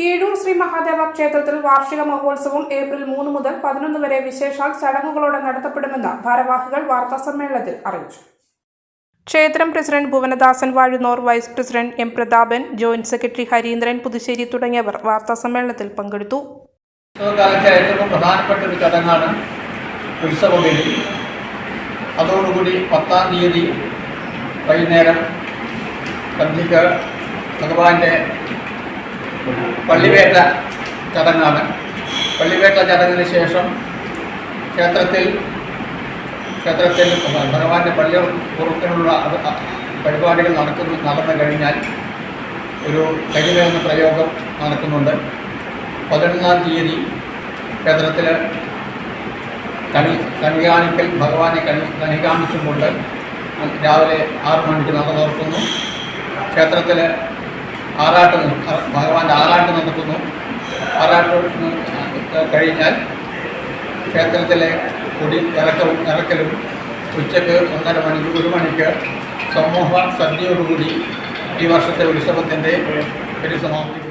കീഴൂർ ശ്രീ മഹാദേവ ക്ഷേത്രത്തിൽ വാർഷിക മഹോത്സവം ഏപ്രിൽ മൂന്ന് മുതൽ പതിനൊന്ന് വരെ വിശേഷാൽ ചടങ്ങുകളോടെ നടത്തപ്പെടുമെന്ന് ഭാരവാഹികൾ വാർത്താ സമ്മേളനത്തിൽ അറിയിച്ചു. ക്ഷേത്രം president Bhuvanadasan Vazhunnor vice president M Prathapan joint secretary Harindran Puthussery തുടങ്ങിയവർ വാർത്താ സമ്മേളനത്തിൽ പങ്കെടുത്തു പ്രധാനപ്പെട്ട ചടങ്ങാണ് ഉത്സവബലി അതോടുകൂടി പത്താം തീയതി വൈകുന്നേരം ഭഗവാന്റെ പള്ളിവേട്ട ചടങ്ങാണ്. പള്ളിവേട്ട ചടങ്ങിന് ശേഷം ക്ഷേത്രത്തിൽ ക്ഷേത്രത്തിൽ ഭഗവാന്റെ പള്ളി പുറത്തിനുള്ള പരിപാടികൾ നടക്കുന്നു നടന്നു കഴിഞ്ഞാൽ ഒരു കരിവേന്ന പ്രയോഗം നടക്കുന്നുണ്ട്. പതിനൊന്നാം തീയതി ക്ഷേത്രത്തിൽ കണി കണികാണിക്കൽ ഭഗവാനെ കണി കണികാണിച്ചുകൊണ്ട് രാവിലെ ആറ് മണിക്ക് നട തുറക്കുന്നു. ക്ഷേത്രത്തിൽ ആറാട്ട് ഭഗവാന്റെ ആറാട്ട് നടത്തുന്നു ആറാട്ട് കഴിഞ്ഞാൽ ക്ഷേത്രത്തിലെ കൊടി ഇറക്കവും ഇറക്കലും ഉച്ചയ്ക്ക് ഒന്നര മണിക്ക് ഒരു മണിക്ക് സമൂഹ സദ്യയോടുകൂടി ഈ വർഷത്തെ ഉത്സവത്തിന്റെ പരിസമാപ്തി